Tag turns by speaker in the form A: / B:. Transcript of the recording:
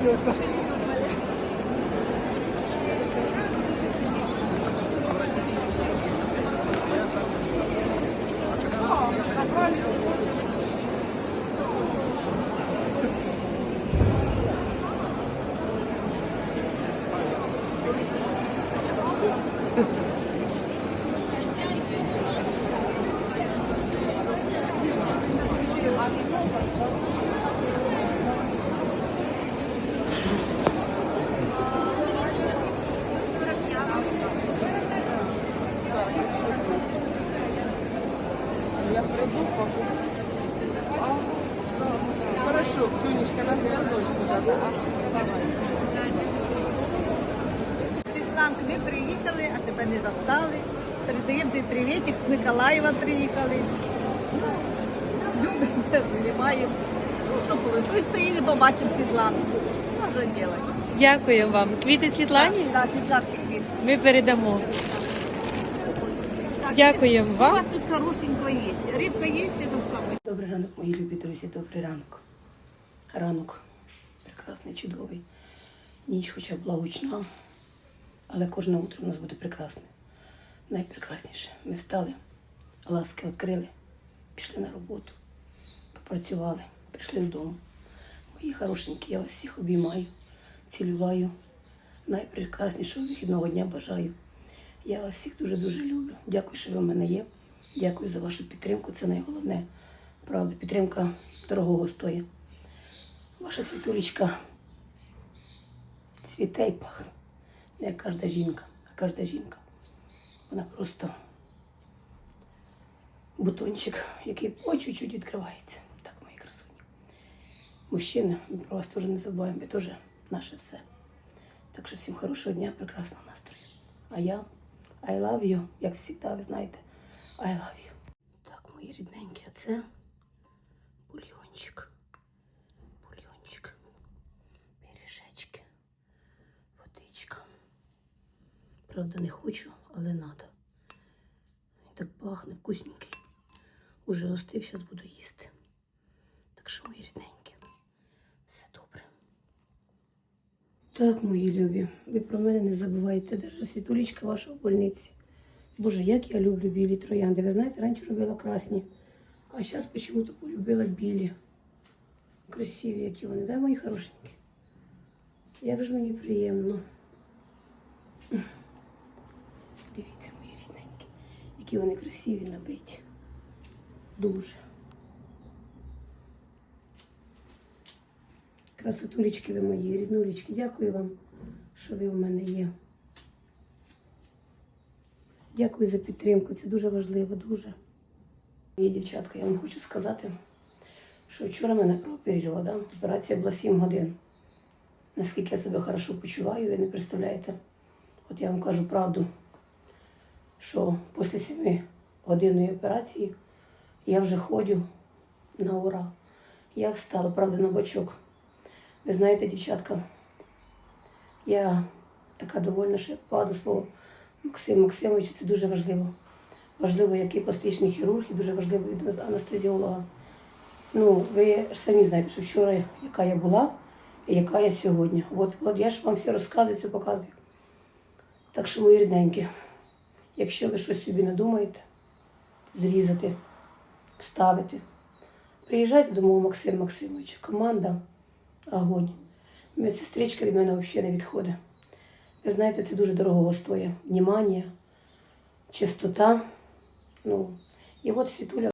A: Спасибо. Покуплю. Хорошо, Ксюнечка, на зв'язочку надо.
B: Світланка, ми приїхали, а тебе не застали. Передаємо тобі привітик, з Миколаєва приїхали. Ну, любимо, знімаємо. Ну, що коли, хтось приїде, побачимо Світланку. Ну, що робити?
C: Дякую вам. Квіти Світлані
B: Так, Світланки квіт.
C: ми передамо.
B: Так,
C: Дякуємо
B: У вас тут хорошенько є. Рибка є, це тут саме.
D: Добрий ранок, мої любі друзі, добрий ранок. Ранок прекрасний, чудовий. Ніч хоча б була гучна, але кожне утро у нас буде прекрасне. Найпрекрасніше. Ми встали, ласки відкрили, пішли на роботу, попрацювали, прийшли додому. Мої хорошенькі, я вас всіх обіймаю, цілюваю. Найпрекраснішого вихідного дня бажаю. Я вас всіх дуже-дуже люблю. Дякую, що ви в мене є. Дякую за вашу підтримку. Це найголовне. Правда, підтримка дорогого стоїть. Ваша світулечка цвіте і пахне. Не кожна жінка, а кожна жінка. Вона просто бутончик, який по чуть-чуть відкривається. Так, мої красуні. Мужчини, ми про вас теж не забуваємо, ви теж наше все. Так що всім хорошого дня, прекрасного настрою. А я I love you, як завжди, ви знаєте. I love you. Так, мої рідненькі, а це бульйончик. Бульйончик. Пиріжечки. Водичка. Правда, не хочу, але надо. І так пахне вкусненький. Уже остив, зараз буду їсти. Так що, мої рідненькі, все добре. Так, мої любі, ви про мене не забувайте, держа світулічка ваша в больниці. Боже, як я люблю білі троянди. Ви знаєте, раніше робила красні, а зараз почему-то полюбила білі. Красиві, які вони, да, мої хорошенькі? Як ж мені приємно. Дивіться, мої рідненькі, які вони красиві набиті. Дуже. Красотулечки ви мої, ріднулечки. Дякую вам, що ви у мене є. Дякую за підтримку. Це дуже важливо, дуже. Мої дівчатка, я вам хочу сказати, що вчора мене кров да? операція була 7 годин. Наскільки я себе хорошо почуваю, ви не представляєте. От я вам кажу правду, що після 7 годинної операції я вже ходю на ура. Я встала, правда, на бочок. Ви знаєте, дівчатка, я така довольна, що я паду слово Максим Максимович, це дуже важливо. Важливо, який пластичний хірург, і дуже важливо від анестезіолога. Ну, ви ж самі знаєте, що вчора яка я була і яка я сьогодні. От, от я ж вам все розказую, все показую. Так що, мої рідненькі, якщо ви щось собі надумаєте, зрізати, вставити, приїжджайте до мого Максима Максимовича. Команда огонь. Медсестричка від мене взагалі не відходить. Ви знаєте, це дуже дорого стоїть. Внімання, чистота. Ну, і от світуля